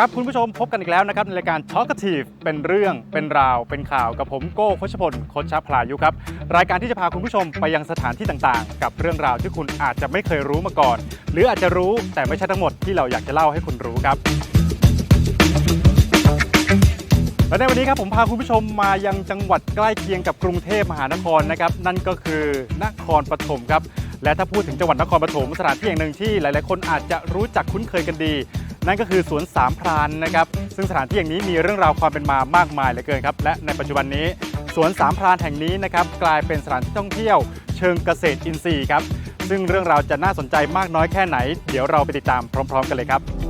ดีครับคุณผู้ชมพบกันอีกแล้วนะครับในรายการ Talkative เป็นเรื่องเป็นราวเป็นข่าวกับผมโก้โคชพลโคชพลายุครับ รายการที่จะพาคุณผู้ชมไปยังสถานที่ต่างๆ กับเรื่องราวที่คุณอาจจะไม่เคยรู้มาก่อน หรืออาจจะรู้แต่ไม่ใช่ทั้งหมดที่เราอยากจะเล่าให้คุณรู้ครับและในวันนี้ครับผมพาคุณผู้ชมมายังจังหวัดใกล้เคียงกับกรุงเทพมหานครนะครับนั่นก็คือนครปฐมครับและถ้าพูดถึงจังหวัดนครปฐมสถานที่แห่งหนึ่งที่หลายๆ คนอาจจะรู้จักคุ้นเคยกันดี นั่นก็คือสวนสามพรานนะครับซึ่งสถานที่อย่างนี้มีเรื่องราวความเป็นมามากมายเหลือเกินครับและในปัจจุบันนี้สวนสามพรานแห่งนี้นะครับกลายเป็นสถานที่ท่องเที่ยว เชิงเกษตรอินทรีย์ครับซึ่งเรื่องราวจะน่าสนใจมากน้อยแค่ไหน เดี๋ยวเราไปติดตามพร้อม ๆ กันเลยครับ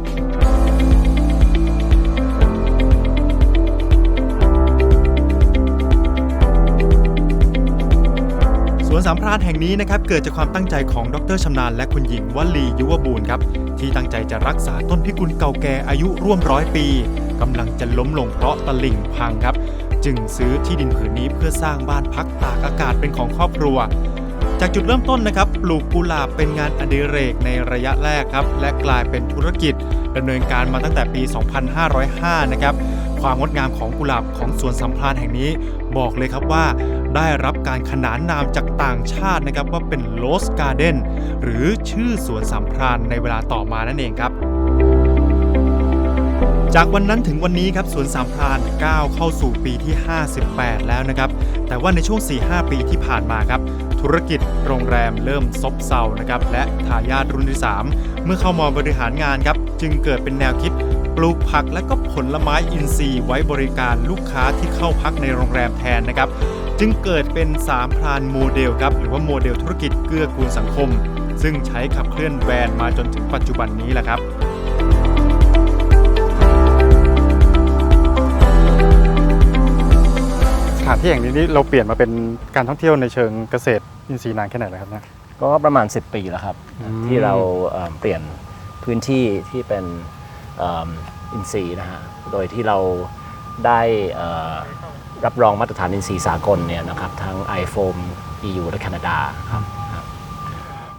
สวนสามพรานแห่งนี้นะครับเกิดจากความตั้งใจของดรชำนาญและคุณหญิงวลียุวบูรณ์ครับที่ตั้งใจจะรักษาต้นพิกุลเก่าแก่อายุร่วมร้อยปีกำลังจะล้มลงเพราะตะลิ่งพังครับ จึงซื้อที่ดินผืนนี้เพื่อสร้างบ้านพักตากอากาศเป็นของครอบครัว จากจุดเริ่มต้นนะครับปลูกกุหลาบเป็นงานอดิเรกในระยะแรกครับ และกลายเป็นธุรกิจดำเนินการมาตั้งแต่ปี 2505 นะครับความงดงามของกุหลาบของสวนสัมพรานแห่งนี้ บอกเลยครับว่า ได้รับการขนานนามจากต่างชาตินะครับว่าเป็น Rose Garden หรือชื่อสวนสัมพรานในเวลาต่อมานั่นเองครับจากวันนั้นถึงวันนี้ครับสวนสามพรานก้าวเข้าสู่ปีที่ 58 แล้วนะครับ แต่ว่าในช่วง 4-5 ปีที่ผ่านมาครับ ธุรกิจโรงแรมเริ่มซบเซานะครับ และทายาทรุ่นที่ 3 เมื่อเข้ามาบริหารงานครับ จึงเกิดเป็นแนวคิด ปลูกผักและก็ผลไม้อินทรีย์ไว้บริการลูกค้าที่เข้าพักในโรงแรมแทนนะครับ จึงเกิดเป็นสามพรานโมเดลครับหรือว่าโมเดลธุรกิจเกื้อกูลสังคม ซึ่งใช้ขับเคลื่อนแบรนด์มาจนถึงปัจจุบันนี้แหละครับสถานที่แห่งนี้นี่เราเปลี่ยนมาเป็นการท่องเที่ยวในเชิงเกษตรอินทรีย์นานแค่ไหนแล้วครับเนี่ย ก็ประมาณ 10 ปีแล้วครับ อืม ที่เราเอ่อเปลี่ยนพื้นที่ที่เป็นเอิ่มอินซีย์นะฮะโดยที่เราได้เอ่อ รับรองมาตรฐานอินซีย์สากลเนี่ยนะครับทั้ง iPhone EU และแคนาดาครับ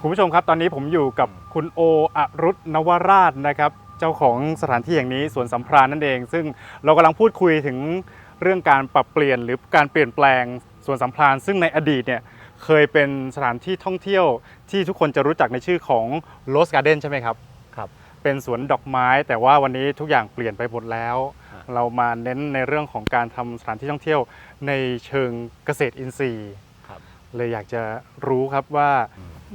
คุณผู้ชมครับ ตอนนี้ผมอยู่กับคุณโออรุณนวราชนะครับ เจ้าของสถานที่แห่งนี้สวนสัมพรานนั่นเอง ซึ่งเรากำลังพูดคุยถึงเรื่องการปรับเปลี่ยนหรือการเปลี่ยนแปลงสวนสัมพรานซึ่งในอดีตเนี่ยเคยเป็นสถานที่ท่องเที่ยวที่ทุกคนจะรู้จักในชื่อของ Rose Garden ใช่ไหมครับครับ เป็นสวนดอกไม้แต่ว่าวันนี้ทุกอย่างเปลี่ยนไปหมดแล้วครับ เรามาเน้นในเรื่องของการทำสถานที่ท่องเที่ยวในเชิงเกษตรอินทรีย์ ครับ เลยอยากจะรู้ครับว่า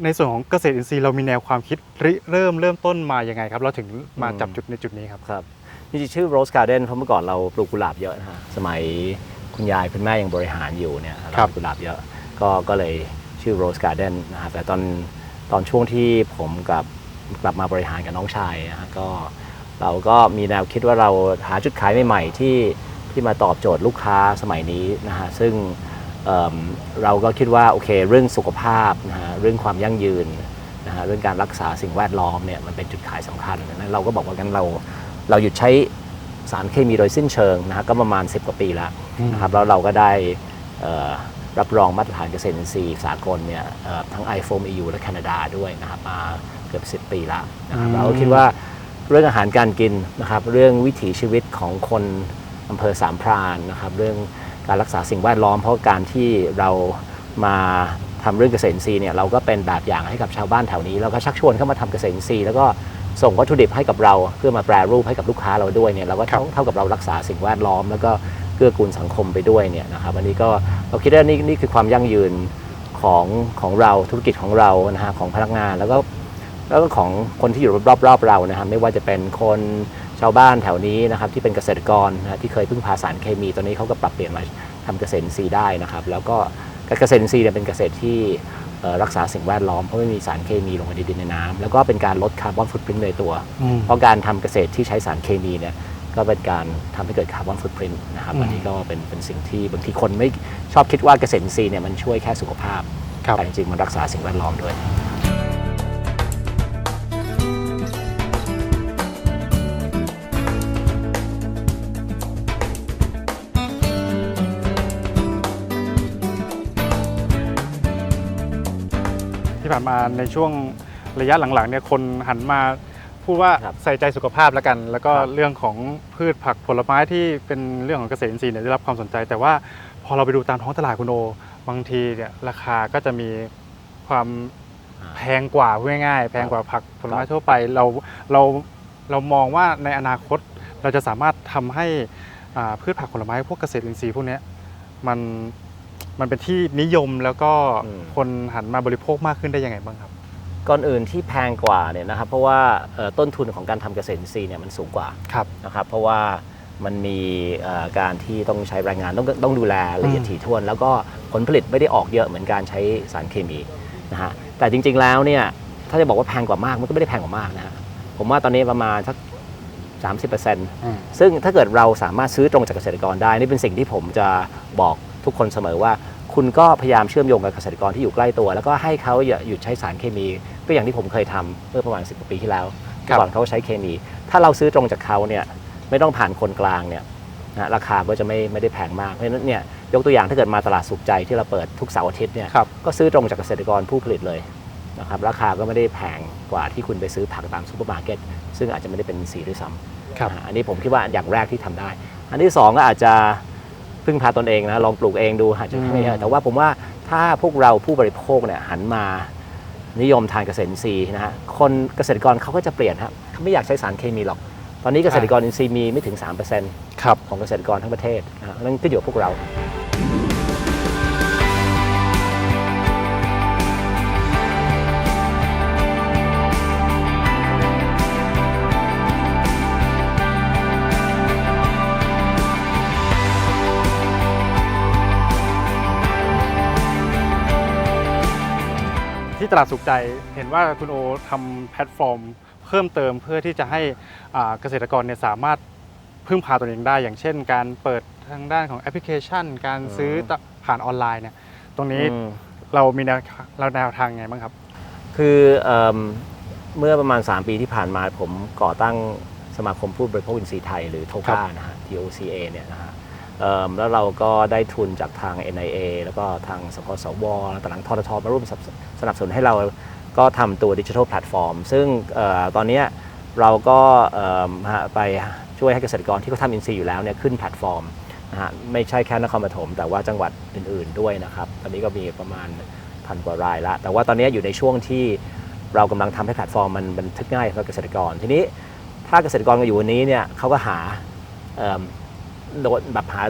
ในส่วนของเกษตรอินทรีย์เรามีแนวความคิดริเริ่มเริ่มต้นมายังไงครับ เราถึงมาจับจุดในจุดนี้ครับ ครับจริงๆชื่อ Rose Garden เพราะเมื่อก่อนเราปลูกกุหลาบเยอะนะฮะสมัยคุณยายคุณแม่ยังบริหารอยู่เนี่ยเราครับปลูกกุหลาบเยอะก็ก็เลยชื่อ Rose Garden นะครับแต่ตอนตอนช่วงที่ผมกับกลับมาบริหารกับน้องชายนะฮะก็ เราก็มีแนวคิดว่าเราหาจุดขายใหม่ๆที่ที่มาตอบโจทย์ลูกค้าสมัยนี้นะฮะซึ่งเอิ่มเราก็คิดว่าโอเคเรื่องสุขภาพนะฮะเรื่องความยั่งยืนนะฮะเรื่องการรักษาสิ่งแวดล้อมเนี่ยมันเป็นจุดขายสำคัญดังนั้นเราก็บอกว่างั้นเราเราหยุดใช้สารเคมีโดยสิ้นเชิงนะฮะก็ประมาณ 10 กว่าปีแล้วนะครับแล้วเราก็ได้เอ่อรับรองมาตรฐานเกษตรอินทรีย์สากลเนี่ยเอ่อทั้ง iPhone EU และแคนาดาด้วยนะครับมาเกือบ 10 ปีแล้วนะครับอืมเราก็คิดว่า เรื่องอาหารการกินนะครับ เรื่องวิถีชีวิตของคนอำเภอสามพรานนะครับ เรื่องการรักษาสิ่งแวดล้อม เพราะการที่เรามาทำเรื่องเกษตรอินทรีย์เนี่ยเราก็เป็นแบบอย่างให้กับชาวบ้านแถวนี้เราก็ชักชวนเข้ามาทำเกษตรอินทรีย์แล้วก็ส่งวัตถุดิบให้กับเราเพื่อมาแปรรูปให้กับลูกค้าเราด้วยเนี่ยเราก็เท่าเท่ากับเรารักษาสิ่งแวดล้อม แล้วก็เกื้อกูลสังคมไปด้วยเนี่ยนะครับอันนี้ก็เราคิดว่านี่นี่คือความยั่งยืนของของเราธุรกิจของเรานะฮะของพนักงานแล้วก็ แล้วก็ของคนที่อยู่รอบๆรอบเรานะครับไม่ว่าจะเป็นคนชาวบ้านแถวนี้นะครับที่เป็นเกษตรกรนะฮะที่เคยพึ่งพาสารเคมี ตอนนี้เขาก็ปรับเปลี่ยนมาทำเกษตรอินทรีย์ได้นะครับ แล้วก็เกษตรอินทรีย์เนี่ยเป็นเกษตรที่เอ่อรักษาสิ่งแวดล้อมเพราะไม่มีสารเคมีลงในดินในน้ำแล้วก็เป็นการลดคาร์บอนฟุตพริ้นในตัว เพราะการทำเกษตรที่ใช้สารเคมีเนี่ยก็เป็นการทำให้เกิดคาร์บอนฟุตพริ้นนะครับอืมอันนี้ก็เป็นเป็นสิ่งที่บางทีคนไม่ชอบคิดว่าเกษตรอินทรีย์เนี่ยมันช่วยแค่สุขภาพครับแต่จริงๆมันรักษาสิ่งแวดล้อมด้วย ที่ผ่านมาในช่วงระยะหลังๆเนี่ยคนหันมาพูดว่าครับใส่ใจสุขภาพแล้วกัน แล้วก็ครับเรื่องของพืชผักผลไม้ที่เป็นเรื่องของเกษตรอินทรีย์เนี่ยได้รับความสนใจ แต่ว่าพอเราไปดูตามท้องตลาดคุณโอบางทีเนี่ยราคาก็จะมีความอ่าแพงกว่าพูดง่ายๆแพงกว่าผักผลไม้ครับทั่วไปเราเราเรามองว่าในอนาคตเราจะสามารถทำให้อ่าพืชผักผลไม้พวกเกษตรอินทรีย์พวกเนี้ยมัน มันเป็นที่นิยมแล้วก็อืม คนหันมาบริโภคมากขึ้นได้ยังไงบ้างครับ ก่อนอื่นที่แพงกว่าเนี่ยนะครับเพราะว่าเอ่อต้นทุนของการทำเกษตรอินทรีย์เนี่ยมันสูงกว่าครับ นะครับเพราะว่ามันมีเอ่อการที่ต้องใช้แรงงานต้องต้องดูแลละเอียดอืม ถี่ถ้วน แล้วก็ผลผลิตไม่ได้ออกเยอะเหมือนการใช้สารเคมีนะฮะแต่จริงๆแล้วเนี่ยถ้าจะบอกว่าแพงกว่ามากมันก็ไม่ได้แพงกว่ามากนะฮะผมว่าตอนนี้ประมาณสัก 30%ซึ่งถ้าเกิดเราสามารถซื้อตรงจากเกษตรกรได้นี่เป็นสิ่งที่ผมจะบอก ทุกคนเสมอว่า คุณก็พยายามเชื่อมโยงกับเกษตรกรที่อยู่ใกล้ตัว แล้วก็ให้เขาอย่าหยุดใช้สารเคมี ก็อย่างที่ผมเคยทำเมื่อประมาณ10กว่าปีที่แล้วครับก่อนเขาใช้เคมี ถ้าเราซื้อตรงจากเขาเนี่ยไม่ต้องผ่านคนกลางเนี่ยนะราคาก็จะไม่ไม่ได้แพงมาก เพราะฉะนั้นเนี่ยยกตัวอย่างถ้าเกิดมาตลาดสุขใจที่เราเปิดทุกเสาร์อาทิตย์เนี่ยครับก็ซื้อตรงจากเกษตรกรผู้ผลิตเลยนะครับราคาก็ไม่ได้แพงกว่าที่คุณไปซื้อผักตามซูเปอร์มาร์เก็ตซึ่งอาจจะไม่ได้เป็นสีด้วยซ้ำครับอ่าอันนี้ผมคิดว่าอย่างแรกที่ทำได้ อันที่สองก็อาจจะ พึ่งพาตนเองนะลองปลูกเองดูอาจจะไม่อืมยากแต่ว่าผมว่าถ้าพวกเราผู้บริโภคเนี่ยหันมานิยมทานเกษตรอินทรีย์นะฮะคนเกษตรกรเขาก็จะเปลี่ยนครับเขาไม่อยากใช้สารเคมีหรอก ตอนนี้เกษตรกรอินทรีย์มีไม่ถึง 3%ครับของเกษตรกรทั้งประเทศนะฮะนั่นก็อยู่กับพวกเรา ที่ตลาดสุขใจเห็นว่าคุณโอทำแพลตฟอร์ม เพิ่มเติมเพื่อที่จะให้เกษตรกรเนี่ยสามารถพึ่งพาตัวเองได้ อย่างเช่น การเปิดทางด้านของแอปพลิเคชัน การซื้อผ่านออนไลน์เนี่ยตรงนี้เรามีแนวเราแนวทางไงบ้างครับ คือเมเมื่อประมาณ 3 ปีที่ผ่านมาผมก่อตั้งสมาคมผู้บริโภคอินทรีย์ไทยหรือโทครักานะฮะ TOCA เนี่ยนะฮะ แล้วเราก็ได้ทุนจากทาง NIA แล้วก็ทางสกสวแล้วตอนหลังทททมาร่วมสนับสนับสนุนให้เราก็ทำตัวดิจิทัลแพลตฟอร์ม ซึ่งออตอนนี้เราก็ไปช่วยให้เกษตรกรที่เขาทำอินทรีย์อยู่แล้วเนี่ยขึ้นแพลตฟอร์มนะฮะไม่ใช่แค่นครปฐมแต่ว่าจังหวัดอื่นๆด้วยนะครับ ตอนนี้ก็มีประมาณพันกว่ารายละ แต่ว่าตอนนี้อยู่ในช่วงที่เรากำลังทำให้แพลตฟอร์มมันบันทึกง่ายสำหรับเกษตรกร ทีนี้ถ้าเกษตรกรก็อยู่วันนี้เนี่ยเขาก็หา โดนแบบหา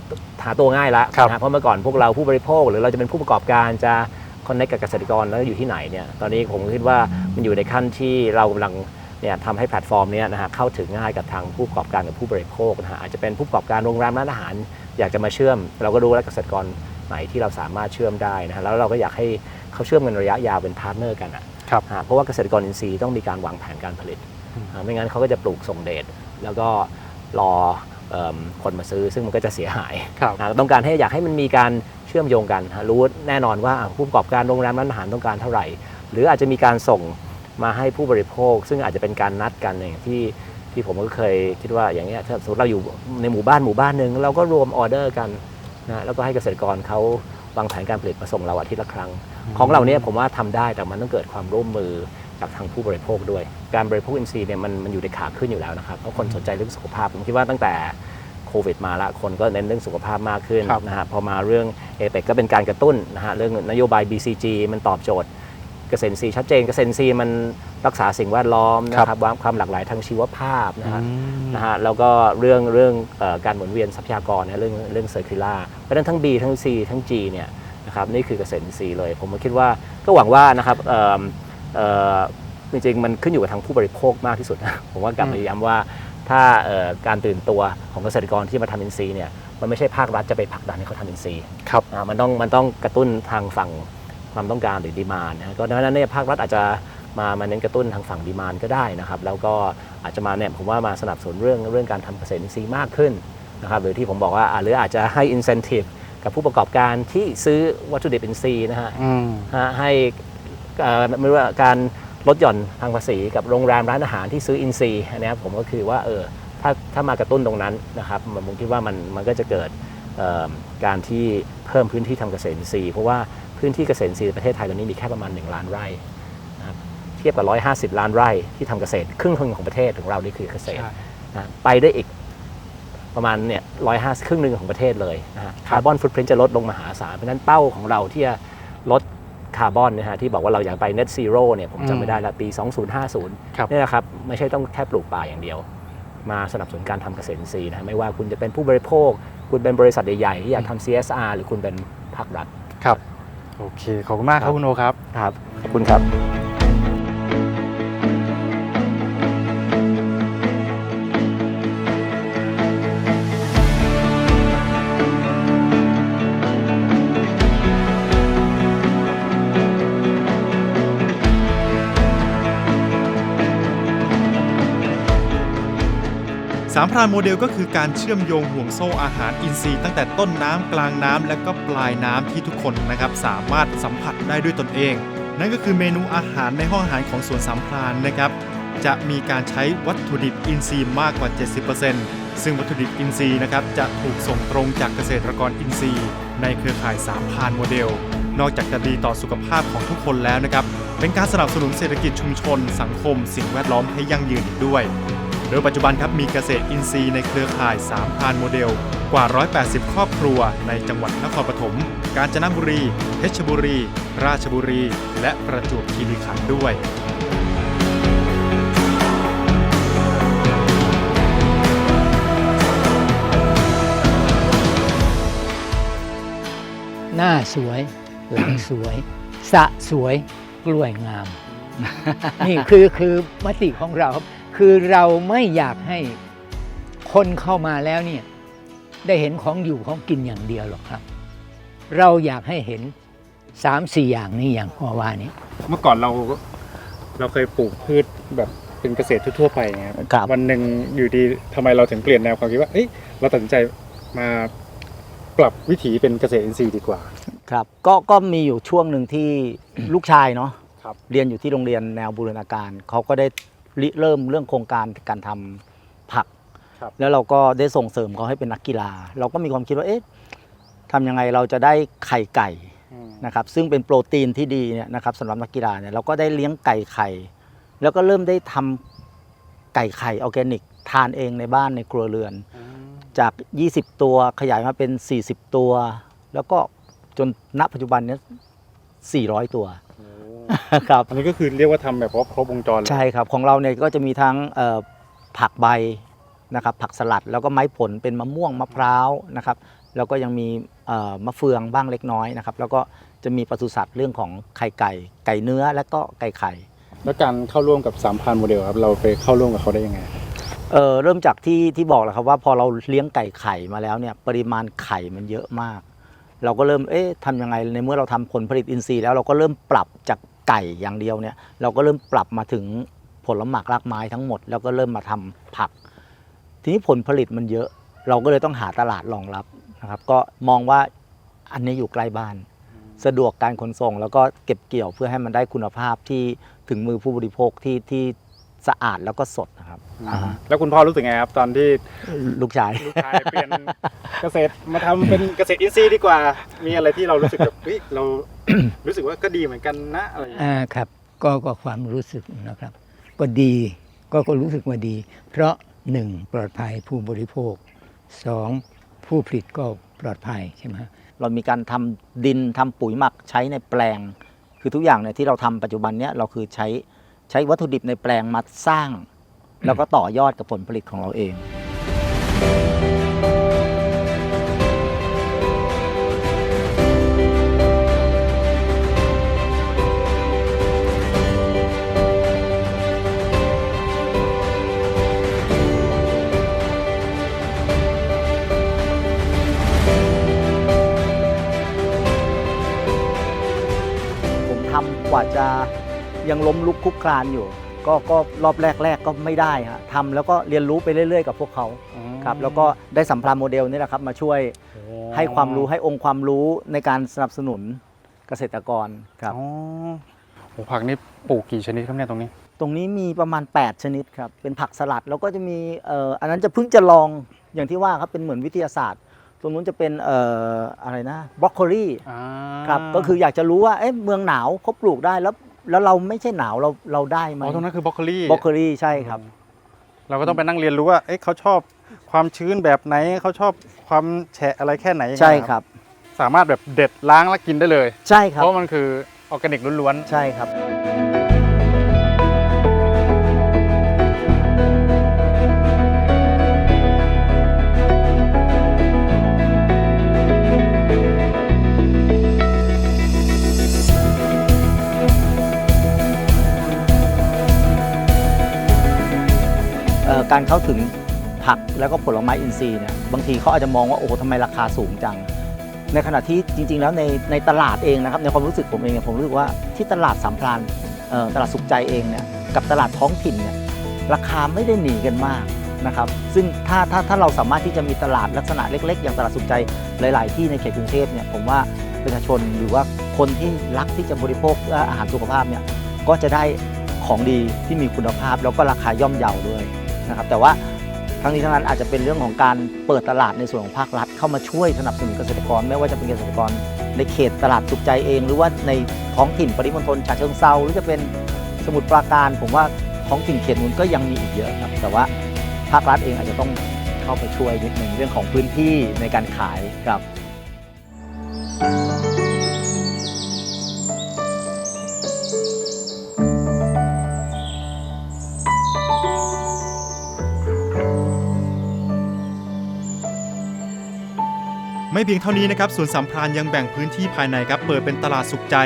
หาตัวง่ายละครับ นะเพราะเมื่อก่อนพวกเราผู้บริโภค หรือเราจะเป็นผู้ประกอบการจะคอนเนคกับเกษตรกรแล้วอยู่ที่ไหนเนี่ยตอนนี้ผมคิดว่ามันอยู่ในขั้นที่เรากำลังเนี่ยทำให้แพลตฟอร์มเนี้นะฮะเข้าถึงง่ายกับทางผู้ประกอบการกับผู้บริโภคนะฮะอาจจะเป็นผู้ประกอบการโรงแรมร้านอาหาร อยากจะมาเชื่อม เราก็รู้แล้วเกษตรกรไหนที่เราสามารถเชื่อมได้นะฮะแล้วเราก็อยากให้เขาเชื่อมกันระยะยาวเป็นพาร์ทเนอร์กันอะ ครับอ่าเพราะว่าเกษตรกรอินทรีย์ต้องมีการวางแผนการผลิตอืม อ่าไม่งั้นเขาก็จะปลูกส่งเดชแล้วก็รอเอิ่ม คนมาซื้อซึ่งมันก็จะเสียหายครับอ่าต้องการให้อยากให้มันมีการเชื่อมโยงกันฮะรู้แน่นอนว่าอ่าผู้ประกอบการโรงแรมร้านอาหารต้องการเท่าไหร่ หรืออาจจะมีการส่งมาให้ผู้บริโภค ซึ่งอาจจะเป็นการนัดกันอย่างที่ที่ผมก็เคยคิดว่าอย่างเงี้ยถ้าสมมติเราอยู่ในหมู่บ้านหมู่บ้านหนึ่งเราก็รวมออเดอร์กันนะแล้วก็ให้เกษตรกรเขาวางแผนการผลิตมาส่งเราอาทิตย์ละครั้ง ของเราเนี่ยผมว่าทำได้แต่มันต้องเกิดความร่วมมือ จากทางผู้บริโภคด้วย การบริโภคอินทรีย์เนี่ยมันมันอยู่ในขาขึ้นอยู่แล้วนะครับเพราะคนสนใจเรื่องสุขภาพผมคิดว่าตั้งแต่โควิดมาละคนก็เน้นเรื่องสุขภาพมากขึ้นครับ นะฮะพอมาเรื่องเอเปกก็เป็นการกระตุ้นนะฮะเรื่องนโยบาย BCG มันตอบโจทย์ เกษตรอินทรีย์ชัดเจนเกษตรอินทรีย์มันรักษาสิ่งแวดล้อมนะครับวางความหลากหลายทางชีวภาพนะฮะ นะฮะแล้วก็เรื่องเรื่องเออการหมุนเวียนทรัพยากรนะเรื่องเรื่องเซอร์คิล่าเพราะฉะนั้นทั้ง B ทั้ง C ทั้ง G เนี่ยนะครับนี่คือเกษตรอินทรีย์เลย ผมก็คิดว่าก็หวังว่านะครับเอิ่มเอ่อ จริงๆ มันขึ้นอยู่กับทางผู้บริโภคมากที่สุดนะผมว่ากลับอืมมาย้ำว่าถ้าเอ่อการตื่นตัวของเกษตรกรที่มาทำอินทรีย์เนี่ยมันไม่ใช่ภาครัฐจะไปผลักดันให้เขาทำอินทรีย์ครับอ่ามันต้องมันต้องกระตุ้นทางฝั่งความต้องการหรือดีมานนะฮะก็ดังนั้นเนี่ยภาครัฐอาจจะมามาเน้นกระตุ้นทางฝั่งดีมานก็ได้นะครับ แล้วก็อาจจะมาเนี่ยผมว่ามาสนับสนุนเรื่องเรื่องการทำเกษตรอินทรีย์มากขึ้นนะครับหรือที่ผมบอกว่าอ่าหรืออาจจะให้ incentive กับผู้ประกอบการที่ซื้อวัตถุดิบอินทรีย์นะฮะอืมฮะให้เอ่อ ไม่ว่าการลดหย่อนทางภาษีกับโรงแรมร้านอาหารที่ซื้ออินทรีอันเนี้ยผมก็คือว่าเออถ้าถ้ามากระตุ้นตรงนั้นนะครับผมคิดว่ามันมันก็จะเกิดการที่เพิ่มพื้นที่ทำเกษตรอินทรีย์เพราะว่าพื้นที่เกษตรอินทรีย์ในประเทศไทยตอนนี้มีแค่ประมาณ 1 ล้านไร่นะครับที่ทียบกับ 150 ล้านไร่ที่ทำเกษตรครึ่งหนึ่งของประเทศของเรานี่คือเกษตรนะไปได้อีกประมาณเนี่ยร้อยห้าครึ่งหนึ่งของประเทศเลยนะฮะคาร์บอนฟุตพิ้นจะลดลงมหาศาลเพราะนั้นเป้าของเราที่จะลด คาร์บอนนะฮะที่บอกว่าเราอยากไป net zero เนี่ยผมจำไม่ได้ละปี 2050ครับเนี่ยนะครับไม่ใช่ต้องแค่ปลูกป่าอย่างเดียว มาสนับสนุนการทำเกษตรอินทรีย์นะฮะไม่ว่าคุณจะเป็นผู้บริโภค คุณเป็นบริษัทใหญ่ๆที่อยากทำ CSR หรือคุณเป็นภาครัฐครับ โอเค ขอบคุณมากคครัรับบคุณโอครับ ครับ ขอบคุณครับ พรานโมเดลก็คือการเชื่อมโยงห่วงโซ่อาหารอินทรีย์ตั้งแต่ต้นน้ำกลางน้ำและก็ปลายน้ำที่ทุกคนนะครับสามารถสัมผัสได้ด้วยตนเอง นั่นก็คือเมนูอาหารในห้องอาหารของสวนสามพรานนะครับจะมีการใช้วัตถุดิบอินทรีย์มากกว่า 70%ซึ่งวัตถุดิบอินทรีย์นะครับจะถูกส่งตรงจากเกษตรกรอินทรีย์ ในเครือข่ายสามพรานโมเดล นอกจากจะดีต่อสุขภาพของทุกคนแล้วนะครับ เป็นการสนับสนุนเศรษฐกิจชุมชน สังคม สิ่งแวดล้อมให้ยั่งยืนอีกด้วย โดยปัจจุบันครับมีเกษตรอินทรีย์ในเครือข่าย 3พรานโมเดล กว่า 180 ครอบครัวในจังหวัดนครปฐม กาญจนบุรี เพชรบุรี ราชบุรี และประจวบคีรีขันธ์ด้วยหน้าสวย หลังสวย สะสวย กล้วยงาม นี่คือคือมติของเรา ครับคือเราไม่อยากให้คนเข้ามาแล้วเนี่ยได้เห็นของอยู่ของกินอย่างเดียวหรอกครับ เราอยากให้เห็นสามสี่อย่างนี้อย่างพอว่านี้เมื่อก่อนเราเราเคยปลูกพืชแบบเป็นเกษตรทั่วๆไปไงครับครับ วันหนึ่งอยู่ดีทำไมเราถึงเปลี่ยนแนวความคิดว่าเอ้ยเราตัดสินใจมาปรับวิถีเป็นเกษตรอินทรีย์ดีกว่า ครับก็ก็มีอยู่ช่วงหนึ่งที่ ลูกชายเนาะครับ เรียนอยู่ที่โรงเรียนแนวบูรณาการเขาก็ได้ ริเริ่มเรื่องโครงการการทำผักครับแล้วเราก็ได้ส่งเสริมเขาให้เป็นนักกีฬา เราก็มีความคิดว่าเอ๊ะทำยังไงเราจะได้ไข่ไก่อืมนะครับซึ่งเป็นโปรตีนที่ดีเนี่ยนะครับสำหรับนักกีฬาเนี่ยเราก็ได้เลี้ยงไก่ไข่ แล้วก็เริ่มได้ทำไก่ไข่ออร์แกนิก ทานเองในบ้านในครัวเรือน จาก 20 ตัวขยายมาเป็น 40 ตัว แล้วก็จนณปัจจุบันเนี้400 ตัวโอ้ ครับ อันนี้ก็คือเรียกว่าทำแบบว่าครบวงจรเลยใช่ครับ ของเราเนี่ยก็จะมีทั้งเอ่อผักใบนะครับ ผักสลัดแล้วก็ไม้ผลเป็นมะม่วงมะพร้าวนะครับ แล้วก็ยังมีเอ่อมะเฟืองบ้างเล็กน้อยนะครับ แล้วก็จะมีปศุสัตว์เรื่องของไข่ไก่ ไก่เนื้อและก็ไก่ไข่ แล้วการเข้าร่วมกับสามพันโมเดลครับ เราไปเข้าร่วมกับเขาได้ยังไงเออเริ่มจากที่ที่บอกแหละครับว่าพอเราเลี้ยงไก่ไข่มาแล้วเนี่ยปริมาณไข่มันเยอะมาก เราก็เริ่มเอ๊ะทำยังไงในเมื่อเราทำผลผลิตอินทรีย์แล้วเราก็เริ่มปรับจาก ไก่อย่างเดียวเนี่ยเราก็เริ่มปรับมาถึงผลหมากรากไม้ทั้งหมด แล้วก็เริ่มมาทำผัก ทีนี้ผลผลิตมันเยอะ เราก็เลยต้องหาตลาดรองรับนะครับ ก็มองว่าอันนี้อยู่ใกล้บ้าน สะดวกการขนส่ง แล้วก็เก็บเกี่ยวเพื่อให้มันได้คุณภาพที่ถึงมือผู้บริโภคที่ที่ สะอาดแล้วก็สดนะครับอ่าฮะแล้วคุณพ่อรู้สึกไงครับ ตอนที่ลูกชาย ลูกชายเปลี่ยนเกษตรมาทำเป็นเกษตรอินทรีย์ดีกว่า มีอะไรที่เรารู้สึกแบบเฮ้ยเรา รู้สึกว่าก็ดีเหมือนกันนะอะไรอย่างเงี้ยอ่าครับก็ก็ความรู้สึกนะครับ ก็ดีก็ก็รู้สึกว่าดี เพราะหนึ่งปลอดภัยผู้บริโภคสองผู้ผลิตก็ปลอดภัยใช่ไหมเรามีการทำดินทำปุ๋ยหมักใช้ในแปลง คือทุกอย่างเนี่ยที่เราทำปัจจุบันเนี้ยเราคือใช้ ใช้วัตถุดิบในแปลงมาสร้าง แล้วก็ต่อยอดกับผลผลิตของเราเอง ผมทำกว่าจะ ยังล้มลุกคลุกคลานอยู่ ก็ก็รอบแรกแรกๆก็ไม่ได้ฮะทำแล้วก็เรียนรู้ไปเรื่อย ๆ กับพวกเขาครับแล้วก็ได้สัมพลานโมเดลนี่แหละครับมาช่วยให้ความรู้ให้องค์ความรู้ในการสนับสนุนเกษตรกรครับอ๋อโหผักนี่ปลูกกี่ชนิดครับเนี่ยตรงนี้ ตรงนี้มีประมาณ 8 ชนิดครับ เป็นผักสลัดแล้วก็จะมีเอ่ออันนั้นจะเพิ่งจะลองอย่างที่ว่าครับเป็นเหมือนวิทยาศาสตร์ ตรงนู้นจะเป็นเอ่ออะไรนะบรอกโคลีอ่าครับก็คืออยากจะรู้ว่าเอ๊ะเมืองหนาวเขาปลูกได้แล้ว แล้วเราไม่ใช่หนาวเราเราได้ไหมอ๋อตรงนั้นคือบล็อกโคลี่บล็อกโคลี่ใช่ครับ เราก็ต้องไปนั่งเรียนรู้ว่าเอ๊ะเขาชอบความชื้นแบบไหนเขาชอบความแฉะอะไรแค่ไหนใช่ครับ สามารถแบบเด็ดล้างแล้วกินได้เลย ใช่ครัเพบราะมันคือออร์แกนิกล้วนใช่ครับ การเข้าถึงผักแล้วก็ผลไม้อินทรีย์เนี่ยบางทีเขาอาจจะมองว่าโอ้โหทำไมราคาสูงจัง ในขณะที่จริง ๆ แล้วในในตลาดเองนะครับในความรู้สึกผมเองเนี่ยผมรู้สึกว่าที่ตลาดสามพรานตลาดสุขใจเองเนี่ยกับตลาดท้องถิ่นเนี่ยราคาไม่ได้หนีกันมากนะครับซึ่งถ้าถ้าถ้าเราสามารถที่จะมีตลาดลักษณะเล็ก ๆ อย่างตลาดสุขใจหลาย ๆ ที่ในเขตกรุงเทพเนี่ยผมว่าประชาชนหรือว่าคนที่รักที่จะบริโภคอาหารสุขภาพเนี่ยก็จะได้ของดีที่มีคุณภาพแล้วก็ราคาย่อมเยาด้วย นะครับแต่ว่าทั้งนี้ทั้งนั้นอาจจะเป็นเรื่องของการเปิดตลาดในส่วนของภาครัฐ เข้ามาช่วยสนับสนุนเกษตรกร ไม่ว่าจะเป็นเกษตรกรในเขตตลาดสุขใจเอง หรือว่าในท้องถิ่นปริมณฑลฉะเชิงเซาหรือจะเป็นสมุทรปราการ ผมว่าท้องถิ่นเขตนู้นก็ยังมีอีกเยอะครับแต่ว่าภาครัฐเองอาจจะต้องเข้าไปช่วยนิดหนึ่งเรื่องของพื้นที่ในการขายครับ ไม่เพียงเท่านี้นะครับสวนสัมพรานยังแบ่งพื้นที่ภายในครับเปิดเป็นตลาดสุขใจ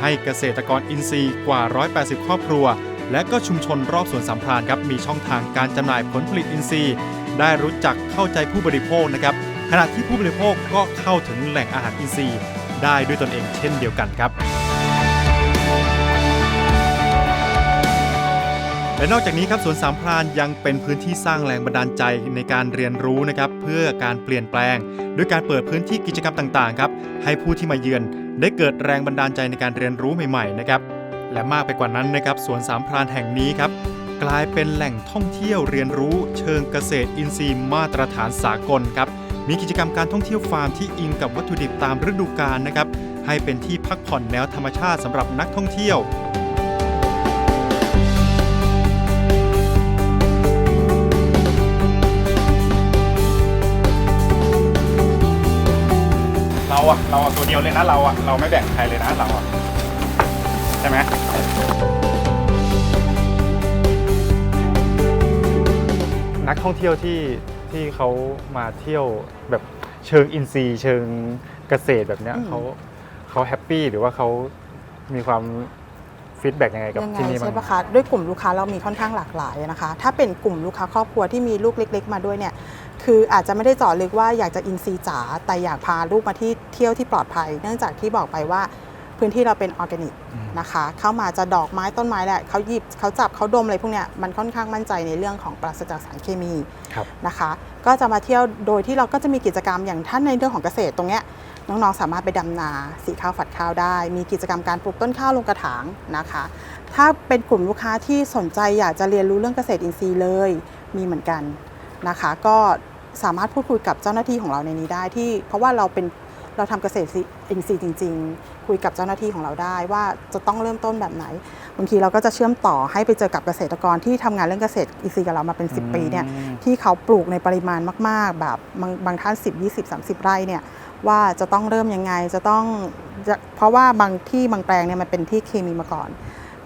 ให้เกษตรกรอินทรีย์กว่า 180 ครอบครัว และก็ชุมชนรอบสวนสัมพรานครับมีช่องทางการจำหน่ายผลผลิตอินทรีย์ ได้รู้จักเข้าใจผู้บริโภคนะครับขณะที่ผู้บริโภคก็เข้าถึงแหล่งอาหารอินทรีย์ ได้ด้วยตนเองเช่นเดียวกันครับ และนอกจากนี้ครับสวนสามพรานยังเป็นพื้นที่สร้างแรงบันดาลใจในการเรียนรู้นะครับเพื่อการเปลี่ยนแปลง ด้วยการเปิดพื้นที่กิจกรรมต่างๆครับให้ผู้ที่มาเยือน ได้เกิดแรงบันดาลใจในการเรียนรู้ใหม่ๆนะครับและมากไปกว่านั้นนะครับสวนสามพรานแห่งนี้ครับกลายเป็นแหล่งท่องเที่ยวเรียนรู้ เชิงเกษตรอินทรีย์มาตรฐานสากลครับมีกิจกรรมการท่องเที่ยวฟาร์มที่อิงกับวัตถุดิบตามฤดูกาลนะครับให้เป็นที่พักผ่อนแนวธรรมชาติสำหรับนักท่องเที่ยว อะเราอะตัวเดียวเลยนะเราอะเราไม่แบ่งใครเลยนะเราอะใช่ไหมนักท่องเที่ยวที่ที่เขามาเที่ยวแบบเชิงอินทรีย์เชิงเกษตรแบบเนี้ยอืมเขาเขาแฮปปี้หรือว่าเขามีความฟีดแบ็กยังไงกับยังไงที่นี่บ้าใช่งปะคะด้วยกลุ่มลูกค้าเรามีค่อนข้างหลากหลายนะคะ ถ้าเป็นกลุ่มลูกค้าครอบครัวที่มีลูกเล็ก ๆ มาด้วยเนี่ย คืออาจจะไม่ได้เจาะลึกว่าอยากจะอินซีย์จ๋าแต่อยากพาลูกมาที่เที่ยวที่ปลอดภัย เนื่องจากที่บอกไปว่าพื้นที่เราเป็นออร์แกนิกนะคะ เข้ามาจะดอกไม้ต้นไม้แหละเขาหยิบเขาจับเขาดมอะไรพวกเนี้ยมันค่อนข้างมั่นใจในเรื่องของปราศจากสารเคมีครับนะคะ ก็จะมาเที่ยวโดยที่เราก็จะมีกิจกรรมอย่างท่านในเรื่องของเกษตรตรงเนี้ยน้องๆ สามารถไปดำนาสีข้าวฝัดข้าวได้ มีกิจกรรมการปลูกต้นข้าวลงกระถางนะคะ ถ้าเป็นกลุ่มลูกค้าที่สนใจอยากจะเรียนรู้เรื่องเกษตรอินทรีย์เลยมีเหมือนกันนะคะ ก็ สามารถพูดคุยกับเจ้าหน้าที่ของเราในนี้ได้ที่ เพราะว่าเราเป็นเราทำเกษตรอินทรีย์จริง ๆ คุยกับเจ้าหน้าที่ของเราได้ว่าจะต้องเริ่มต้นแบบไหน บางทีเราก็จะเชื่อมต่อให้ไปเจอกับเกษตรกรที่ทำงานเรื่องเกษตรอินทรีย์กับเรามาเป็น 10 ปีเนี่ยที่เขาปลูกในปริมาณมาก ๆ แบบบางบางท่าน 10 20 30 ไร่เนี่ยว่าจะต้องเริ่มยังไงจะต้องจะเพราะว่าบางที่บางแปลงเนี่ยมันเป็นที่เคมีมาก่อน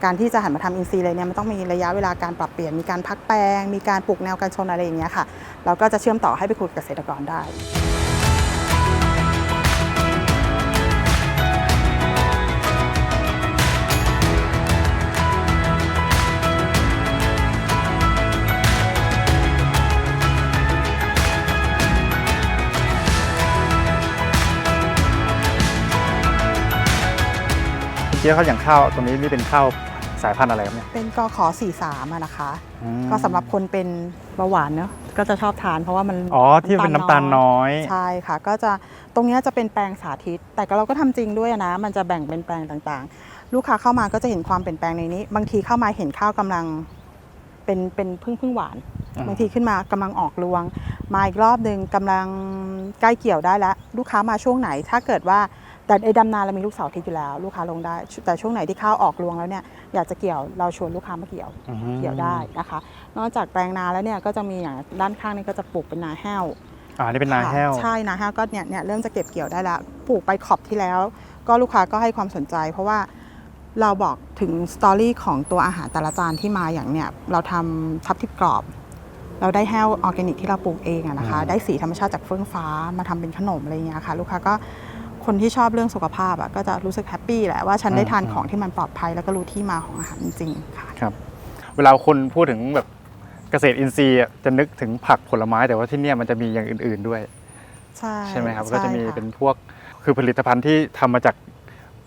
การที่จะหันมาทำอินซีเลยเนี่ยมันต้องมีระยะเวลาการปรับเปลี่ยน มีการพักแปลง มีการปลูกแนวกันชนอะไรอย่างเงี้ยค่ะ เราก็จะเชื่อมต่อให้ไปคุยกับเกษตรกรได้ เจ๊เขาอย่างข้าวตรงนี้นี่เป็นข้าวสายพันธุ์อะไรครับเนี่ย เป็นกขอ43อะนะคะก็สำหรับคนเป็นเบาหวานเนอะก็จะชอบทานเพราะว่ามันอ๋อที่เป็นน้ำตาลน้อย ใช่ค่ะ ก็จะตรงเนี้ยจะเป็นแปลงสาธิต แต่ก็เราก็ทำจริงด้วยนะ มันจะแบ่งเป็นแปลงต่างๆ ลูกค้าเข้ามาก็จะเห็นความเปลี่ยนแปลงในนี้ บางทีเข้ามาเห็นข้าวกำลังเป็นเป็นพึ่งพึ่งหวานอ่าบางทีขึ้นมากำลังออกรวง มาอีกรอบหนึ่งกำลังใกล้เกี่ยวได้แล้ว ลูกค้ามาช่วงไหน ถ้าเกิดว่า แต่ไอ้ดำนาเรามีลูกเสาร์อาทิตย์อยู่แล้ว ลูกค้าลงได้ แต่ช่วงไหนที่ข้าวออกรวงแล้วเนี่ยอยากจะเกี่ยวเราชวนลูกค้ามาเกี่ยวเกี่ยวได้นะคะ นอกจากแปลงนาแล้วเนี่ยก็จะมีอย่างด้านข้างนี่ก็จะปลูกเป็นนาแห้ว อ่านี่เป็นนาแห้ว ค่ะใช่นาแห้วก็เนี่ยเนี่ยเริ่มจะเก็บเกี่ยวได้แล้วปลูกไปขอบที่แล้ว ก็ลูกค้าก็ให้ความสนใจ เพราะว่าเราบอกถึงสตอรี่ของตัวอาหารแต่ละจานที่มาอย่างเนี่ยเราทำทับทิมกรอบ เราได้แห้วออร์แกนิกที่เราปลูกเองอะนะคะได้สีธรรมชาติจากเฟื่องฟ้ามาทำเป็นขนมอะไรอย่างเงี้ยค่ะ ลูกค้าก็ คนที่ชอบเรื่องสุขภาพอะก็จะรู้สึกแฮปปี้แหละว่าฉันได้ทานของที่มันปลอดภัยแล้วก็รู้ที่มาของอาหารจริงๆค่ะครับ เวลาคนพูดถึงแบบเกษตรอินทรีย์อะจะนึกถึงผักผลไม้แต่ว่าที่เนี่ยมันจะมีอย่างอื่น ๆด้วย ใช่ใช่ไหมครับใช่ก็จะมีค่เป็นพวกคือผลิตภัณฑ์ที่ทำมาจาก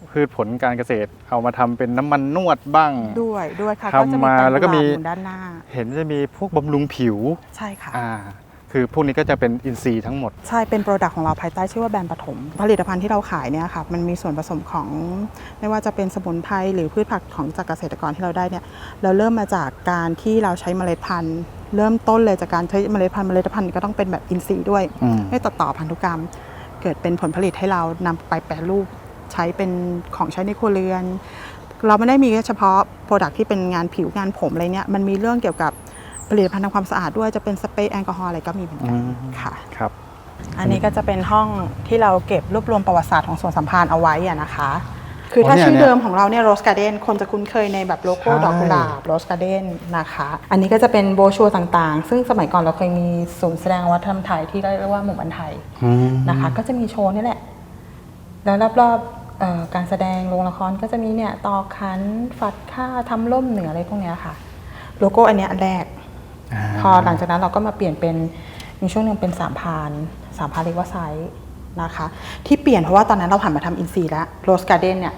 พืชผลการเกษตรเอามาทำเป็นน้ำมันนวดบ้าง ด้วยด้วยค่ะทำก็จะมีมาแตงแล้วก็กุหมีลาบอยู่ด้านหน้า เห็นจะมีพวกบำรุงผิว ใช่ค่ะอ่า คือพวกนี้ก็จะเป็นอินทรีย์ทั้งหมด ใช่ เป็นโปรดักต์ของเราภายใต้ชื่อว่าแบรนด์ปฐมผลิตภัณฑ์ที่เราขายเนี่ยค่ะมันมีส่วนผสมของไม่ว่าจะเป็นสมุนไพรหรือพืชผักของจากเกษตรกรที่เราได้เนี่ยเราเริ่มมาจากการที่เราใช้เมล็ดพันธุ์ เริ่มต้นเลยจากการใช้เมล็ดพันธุ์เมล็ดพันธุ์ก็ต้องเป็นแบบอินทรีย์ด้วยอืม ไม่ตัดต่อพันธุกรรม เกิดเป็นผลผลิตให้เรานำไปแปรรูปใช้เป็นของใช้ในครัวเรือน เราไม่ได้มีแค่เฉพาะโปรดักที่เป็นงานผิวงานผมอะไรเนี่ยมันมีเรื่องเกี่ยวกับ ผลิตภัณฑ์ทำความสะอาดด้วยจะเป็นสเปรย์แอลกอฮอล์อะไรก็มีเหมือนกันค่ะครับ อันนี้ก็จะเป็นห้องที่เราเก็บรวบรวมประวัติศาสตร์ของสวนสัมพันธ์เอาไว้อะนะคะ คือถ้าอ๋อเนี่ยชื่อเนี่ยเดิมของเราเนี่ยโรสการ์เดนคนจะคุ้นเคยในแบบโลโก้ใช่ดอกกุหลาบโรสการ์เดนนะคะ อันนี้ก็จะเป็นโบรชัวร์ต่างๆ ซึ่งสมัยก่อนเราเคยมีศูนย์แสดงวัฒนธรรมไทยที่เรียกว่าหมู่บ้านไทยนะคะ ก็จะมีโชว์นี่แหละแล้วรอบๆเอ่อการแสดงโรงละครก็จะมีเนี่ยตอกขัน ฝัดข้าทำล่มเหนืออะไรพวกเนี้ยค่ะ โลโก้อันเนี้ยอันแรก พอหลังจากนั้นเราก็มาเปลี่ยนเป็นมีช่วงหนึ่งเป็นสามพานสามพานเรียกว่าไซส์นะคะ ที่เปลี่ยนเพราะว่าตอนนั้นเราผ่านมาทำอินซีแล้วโรสการ์เดนเนี่ย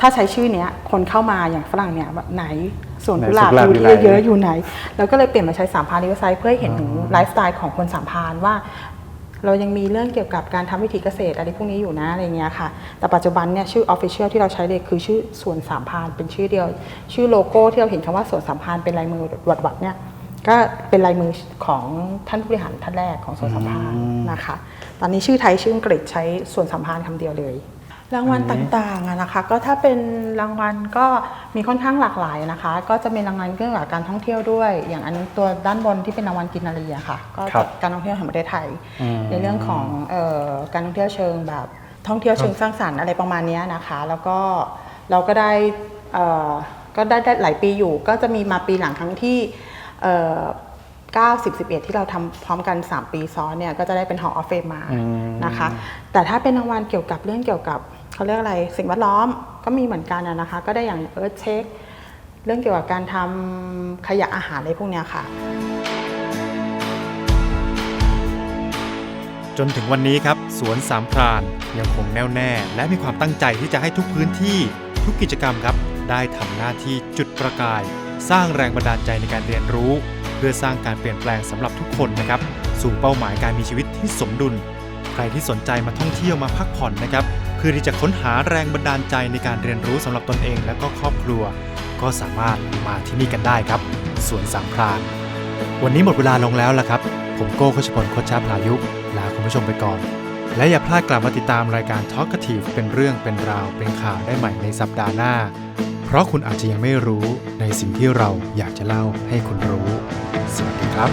ถ้าใช้ชื่อเนี้ยคนเข้ามาอย่างฝรั่งเนี่ยแบบไหนสวนกุหลาบไหนสวนกุหลาบอยู่อยู่ที่ไหนเยอะๆอยู่ไหน แล้วก็เลยเปลี่ยนมาใช้สามพานเรียกว่าไซส์เพื่อให้เห็นถึงไลฟ์สไตล์ของคนสามพานว่า เรายังมีเรื่องเกี่ยวกับการทำวิถีเกษตรอะไรพวกนี้อยู่นะอะไรเงี้ยค่ะ แต่ปัจจุบันเนี่ยชื่อ Official ที่เราใช้เลยคือชื่อสวนสามพานเป็นชื่อเดียว ชื่อโลโก้ที่เราเห็นคำว่าสวนสามพานเป็นลายมือวัดวัดๆเนี่ย ก็เป็นลายมือของท่านผู้บริหารท่านแรกของสวนสามพานนะคะ ตอนนี้ชื่อไทยชื่ออังกฤษใช้สวนสามพานคำเดียวเลย รางวัลต่างๆอะนะคะ ก็ถ้าเป็นรางวัลก็มีค่อนข้างหลากหลายนะคะ ก็จะมีรางวัลเกี่ยวกับการท่องเที่ยวด้วย อย่างอันตัวด้านบนที่เป็นรางวัลกินนารีอะค่ะ ก็ครับการท่องเที่ยวแห่งประเทศไทยอืมในเรื่องของเออการท่องเที่ยวเชิงแบบท่องเที่ยวเชิงสร้างสรรค์อะไรประมาณเนี้ยนะคะ แล้วก็เราก็ได้เอ่อก็ได้ได้หลายปีอยู่ ก็จะมีมาปีหลังครั้งที่ เอ่อ90 11 ที่เราทำพร้อมกัน 3 ปีซ้อนเนี่ยก็จะได้เป็น Hall of Fame มานะคะ แต่ถ้าเป็นรางวัลเกี่ยวกับเรื่องเกี่ยวกับเขาเรียกอะไรสิ่งแวดล้อมก็มีเหมือนกันอะนะคะ ก็ได้อย่าง Earth Check เรื่องเกี่ยวกับการทำขยะอาหารอะไรพวกเนี้ยค่ะ จนถึงวันนี้ครับ สวนสามพรานยังคงแน่วแน่ และมีความตั้งใจที่จะให้ทุกพื้นที่ทุกกิจกรรมครับ ได้ทำหน้าที่จุดประกาย สร้างแรงบันดาลใจในการเรียนรู้ เพื่อสร้างการเปลี่ยนแปลงสำหรับทุกคนนะครับ สู่เป้าหมายการมีชีวิตที่สมดุล ใครที่สนใจมาท่องเที่ยวมาพักผ่อนนะครับเพื่อที่จะค้นหาแรงบันดาลใจในการเรียนรู้สำหรับตนเอง และก็ครอบครัว ก็สามารถมาที่นี่กันได้ครับสวนสามพรานวันนี้หมดเวลาลงแล้วละครับ ผมโก้ขชพลโคชาพายุลาคุณผู้ชมไปก่อน และอย่าพลาดกลับมาติดตามรายการ Talkative เป็นเรื่องเป็นราวเป็นข่าวได้ใหม่ในสัปดาห์หน้า เพราะคุณอาจจะยังไม่รู้ในสิ่งที่เราอยากจะเล่าให้คุณรู้ สวัสดีครับ